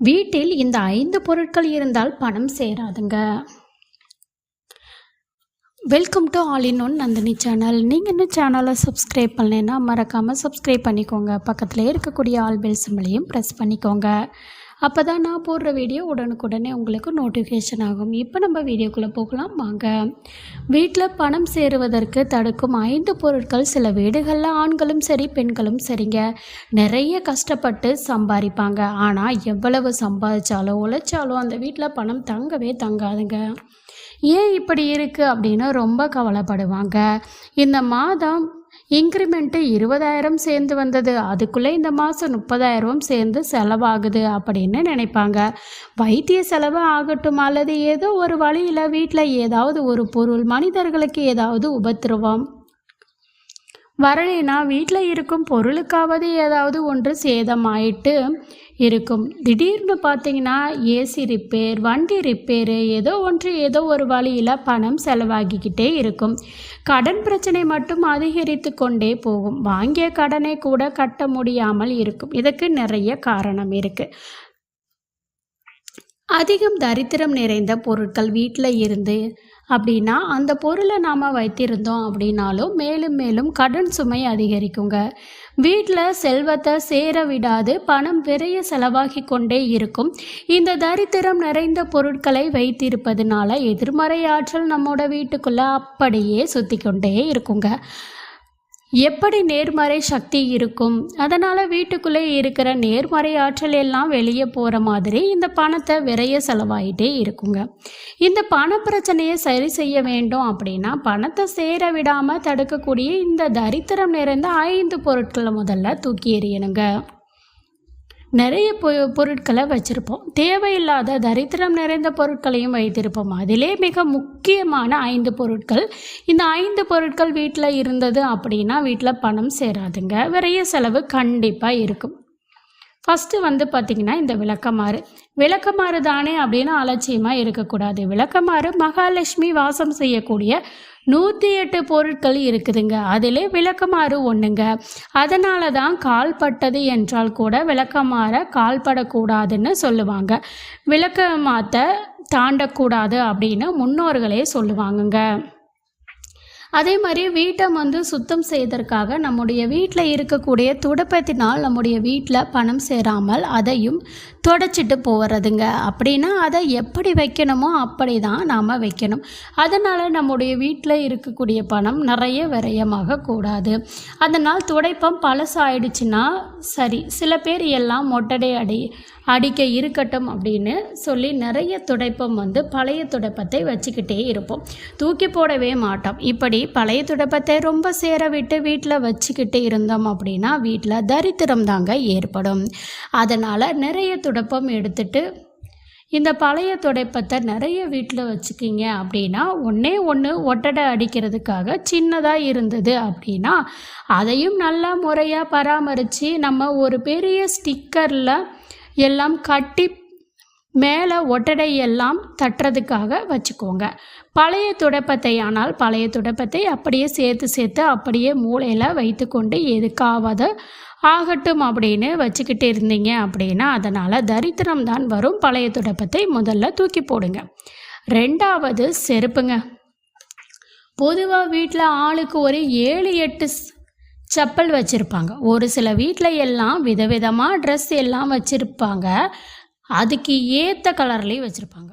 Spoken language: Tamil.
வீட்டில் இந்த ஐந்து பொருட்கள் இருந்தால் பணம் சேராதுங்க. Welcome to all in one Nandini channel நீங்கள் இன்னும் சேனலை சப்ஸ்கிரைப் பண்ணலைன்னா மறக்காமல் சப்ஸ்கிரைப் பண்ணிக்கோங்க. பக்கத்தில் இருக்கக்கூடிய ஆல் பெல் சிம்பிளையும் ப்ரெஸ் பண்ணிக்கோங்க. அப்போ தான் நான் போடுற வீடியோ உடனுக்குடனே உங்களுக்கு நோட்டிஃபிகேஷன் ஆகும். இப்போ நம்ம வீடியோக்குள்ளே போகலாம். வாங்க. வீட்டில் பணம் சேருவதற்கு தடுக்கும் ஐந்து பொருட்கள். சில வீடுகளில் ஆண்களும் சரி பெண்களும் சரிங்க. நிறைய கஷ்டப்பட்டு சம்பாதிப்பாங்க. ஆனால் எவ்வளவு சம்பாதிச்சாலோ உழைச்சாலும் அந்த வீட்டில் பணம் தங்கவே தங்காதுங்க. ஏன் இப்படி இருக்குது அப்படின்னு ரொம்ப கவலைப்படுவாங்க. இந்த மாதம் இன்க்ரிமெண்ட்டு இருபதாயிரம் சேர்ந்து வந்தது. அதுக்குள்ளே இந்த மாதம் முப்பதாயிரம் சேர்ந்து செலவாகுது அப்படின்னு நினைப்பாங்க. வைத்திய செலவு ஆகட்டும் அல்லது ஏதோ ஒரு வழியில் வீட்டில் ஏதாவது ஒரு பொருள் மனிதர்களுக்கு ஏதாவது உபத்திரவம். வரலைன்னா வீட்டில் இருக்கும் பொருளுக்காவது ஏதாவது ஒன்று சேதமாயிட்டு இருக்கும். திடீர்னு பார்த்தீங்கன்னா ஏசி ரிப்பேர் வண்டி ரிப்பேரு ஏதோ ஒன்று ஏதோ ஒரு வழியில் பணம் செலவாகிக்கிட்டே இருக்கும். கடன் பிரச்சனை மட்டும் அதிகரித்து கொண்டே போகும். வாங்கிய கடனை கூட கட்ட முடியாமல் இருக்கும். இதுக்கு நிறைய காரணம் இருக்குது அதிகம் தரித்திரம் நிறைந்த பொருட்கள் வீட்டில் இருந்து அப்படின்னா அந்த பொருளை நாம் வைத்திருந்தோம் அப்படின்னாலும் மேலும் மேலும் கடன் சுமை அதிகரிக்குங்க. வீட்டில் செல்வத்தை சேர விடாது பணம் விரைய செலவாகி கொண்டே இருக்கும். இந்த தரித்திரம் நிறைந்த பொருட்களை வைத்திருப்பதுனால எதிர்மறை ஆற்றல் நம்மோட வீட்டுக்குள்ளே அப்படியே சுற்றி கொண்டே இருக்குங்க. எப்படி நேர்மறை சக்தி இருக்கும்? அதனால் வீட்டுக்குள்ளே இருக்கிற நேர்மறை ஆற்றல் எல்லாம் வெளியே போகிற மாதிரி இந்த பணத்தை விரைய செலவாயிட்டே இருக்குங்க. இந்த பண பிரச்சனையை சரி செய்ய வேண்டும் அப்படின்னா பணத்தை சேர விடாமல் தடுக்கக்கூடிய இந்த தரித்திரம் நிறைந்த ஐந்து பொருட்களை முதல்ல தூக்கி எறியணுங்க. நிறைய பொ பொருட்களை வச்சுருப்போம். தேவையில்லாத தரித்திரம் நிறைந்த பொருட்களையும் வைத்திருப்போம். அதிலே மிக முக்கியமான ஐந்து பொருட்கள். இந்த ஐந்து பொருட்கள் வீட்டில் இருந்தது அப்படின்னா வீட்டில் பணம் சேராதுங்க. விரைய செலவு கண்டிப்பாக இருக்கும். ஃபஸ்ட்டு வந்து பார்த்திங்கன்னா இந்த விளக்கமாறு. விளக்கமாறு தானே அப்படின்னு அலட்சியமாக இருக்கக்கூடாது. விளக்கமாறு மகாலட்சுமி வாசம் செய்யக்கூடிய நூற்றி எட்டு பொருட்கள் இருக்குதுங்க. அதிலே விளக்கமாறு ஒன்றுங்க அதனால தான் கால்பட்டது என்றால் கூட விளக்கமாற கால்படக்கூடாதுன்னு சொல்லுவாங்க. விளக்கமாத்த தாண்டக்கூடாது அப்படின்னு முன்னோர்களே சொல்லுவாங்கங்க. அதே மாதிரி வீட்டை வந்து சுத்தம் செய்வதற்காக நம்முடைய வீட்டில் இருக்கக்கூடிய துடப்பத்தினால் நம்முடைய வீட்டில் பணம் சேராமல் அதையும் தொடச்சிட்டு போகிறதுங்க அப்படின்னா அதை எப்படி வைக்கணுமோ அப்படி தான் நாம் வைக்கணும். அதனால் நம்முடைய வீட்டில் இருக்கக்கூடிய பணம் நிறைய விரயமாக கூடாது. அதனால் துடைப்பம் பழசாயிடுச்சுன்னா சரி சில பேர் எல்லாம் மொட்டடை அடி அடிக்க இருக்கட்டும் அப்படின்னு சொல்லி நிறைய துடைப்பம் வந்து பழைய துடைப்பத்தை வச்சுக்கிட்டே இருப்போம். தூக்கி போடவே மாட்டோம். இப்படி பழைய துடப்பத்தை ரொம்ப சேர விட்டு வீட்டில் வச்சுக்கிட்டு இருந்தோம் அப்படின்னா வீட்டில் தரித்திரம் தாங்க ஏற்படும். அதனால் நிறைய துடப்பம் எடுத்துட்டு இந்த பழைய துடைப்பத்தை நிறைய வீட்டில் வச்சுக்கிங்க அப்படின்னா ஒன்றே ஒன்று ஒட்டடை அடிக்கிறதுக்காக சின்னதாக இருந்தது அப்படின்னா அதையும் நல்லா முறையாக பராமரித்து நம்ம ஒரு பெரிய ஸ்டிக்கரில் எல்லாம் கட்டி மேலே ஒட்டடை எல்லாம் தட்டுறதுக்காக வச்சுக்கோங்க. பழைய துடைப்பத்தை ஆனால் பழைய துடைப்பத்தை அப்படியே சேர்த்து சேர்த்து அப்படியே மூளையில் வைத்துக்கொண்டு எதுக்காவது ஆகட்டும் அப்படின்னு வச்சுக்கிட்டு இருந்தீங்க அப்படின்னா அதனால் தரித்திரம் தான் வரும். பழைய துடைப்பத்தை முதல்ல தூக்கி போடுங்க. ரெண்டாவது செருப்புங்க. பொதுவாக வீட்டில் ஆளுக்கு ஒரு ஏழு எட்டு செப்பல் வச்சுருப்பாங்க. ஒரு சில வீட்டில் எல்லாம் விதவிதமாக ட்ரெஸ் எல்லாம் வச்சுருப்பாங்க. அதுக்கு ஏற்ற கலர்லேயும் வச்சுருப்பாங்க.